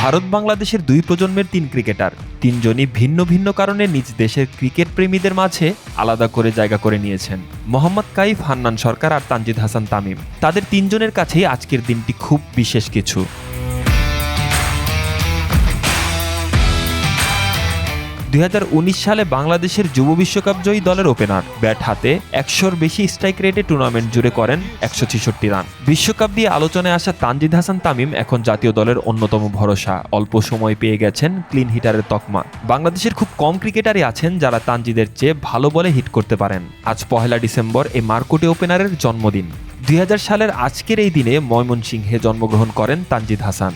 ভারত বাংলাদেশের দুই প্রজন্মের তিন ক্রিকেটার। তিনজনই ভিন্ন ভিন্ন কারণে নিজ দেশের ক্রিকেট প্রেমীদের মাঝে আলাদা করে জায়গা করে নিয়েছেন মোহাম্মদ কাইফ, হান্নান সরকার আর তানজিদ হাসান তামিম। তাদের তিনজনের কাছেই আজকের দিনটি খুব বিশেষ কিছু। দুই হাজার উনিশ সালে বাংলাদেশের যুব বিশ্বকাপ জয়ী দলের ওপেনার। ব্যাট হাতে একশোর বেশি স্ট্রাইক রেটে টুর্নামেন্ট জুড়ে করেন একশো ছেষট্টি রান। বিশ্বকাপ দিয়ে আলোচনায় আসা তানজিদ হাসান তামিম এখন জাতীয় দলের অন্যতম ভরসা। অল্প সময় পেয়ে গেছেন ক্লিন হিটারের তকমা। বাংলাদেশের খুব কম ক্রিকেটারই আছেন যারা তানজিদের চেয়ে ভালো বলে হিট করতে পারেন। আজ পহেলা ডিসেম্বর এই মার্কুটে ওপেনারের জন্মদিন। দুই হাজার সালের আজকের এই দিনে ময়মনসিংহে জন্মগ্রহণ করেন তানজিদ হাসান।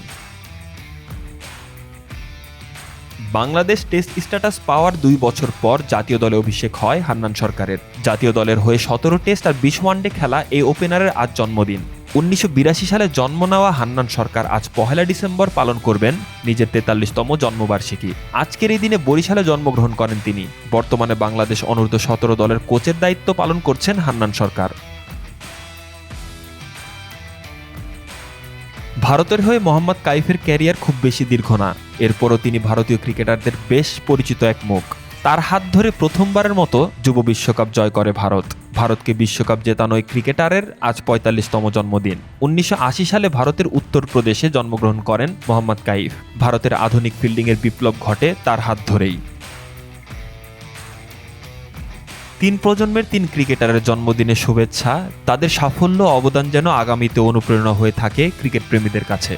বাংলাদেশ টেস্ট স্ট্যাটাস পাওয়ার দুই বছর পর জাতীয় দলে অভিষেক হয় হান্নান সরকারের। জাতীয় দলের হয়ে সতেরো টেস্ট আর বিশ ওয়ানডে খেলা এই ওপেনারের আজ জন্মদিন। উনিশশো বিরাশি সালে জন্ম নেওয়া হান্নান সরকার আজ পহেলা ডিসেম্বর পালন করবেন নিজের তেতাল্লিশতম জন্মবার্ষিকী। আজকের এই দিনে বরিশালে জন্মগ্রহণ করেন তিনি। বর্তমানে বাংলাদেশ অনূর্ধ্ব সতেরো দলের কোচের দায়িত্ব পালন করছেন হান্নান সরকার। ভারতের হয়ে মোহাম্মদ কাইফের ক্যারিয়ার খুব বেশি দীর্ঘ না। এরপরও তিনি ভারতীয় ক্রিকেটারদের বেশ পরিচিত এক মুখ। তার হাত ধরে প্রথমবারের মতো যুব বিশ্বকাপ জয় করে ভারত। ভারতকে বিশ্বকাপ জেতানো ক্রিকেটারের আজ পঁয়তাল্লিশতম জন্মদিন। উনিশশো আশি সালে ভারতের উত্তরপ্রদেশে জন্মগ্রহণ করেন মোহাম্মদ কাইফ। ভারতের আধুনিক ফিল্ডিংয়ের বিপ্লব ঘটে তার হাত ধরেই। তিন প্রজন্মের তিন ক্রিকেটারের জন্মদিনের শুভেচ্ছা। তাদের সাফল্য অবদান যেন আগামীতে অনুপ্রেরণা হয়ে থাকে ক্রিকেট প্রেমীদের কাছে।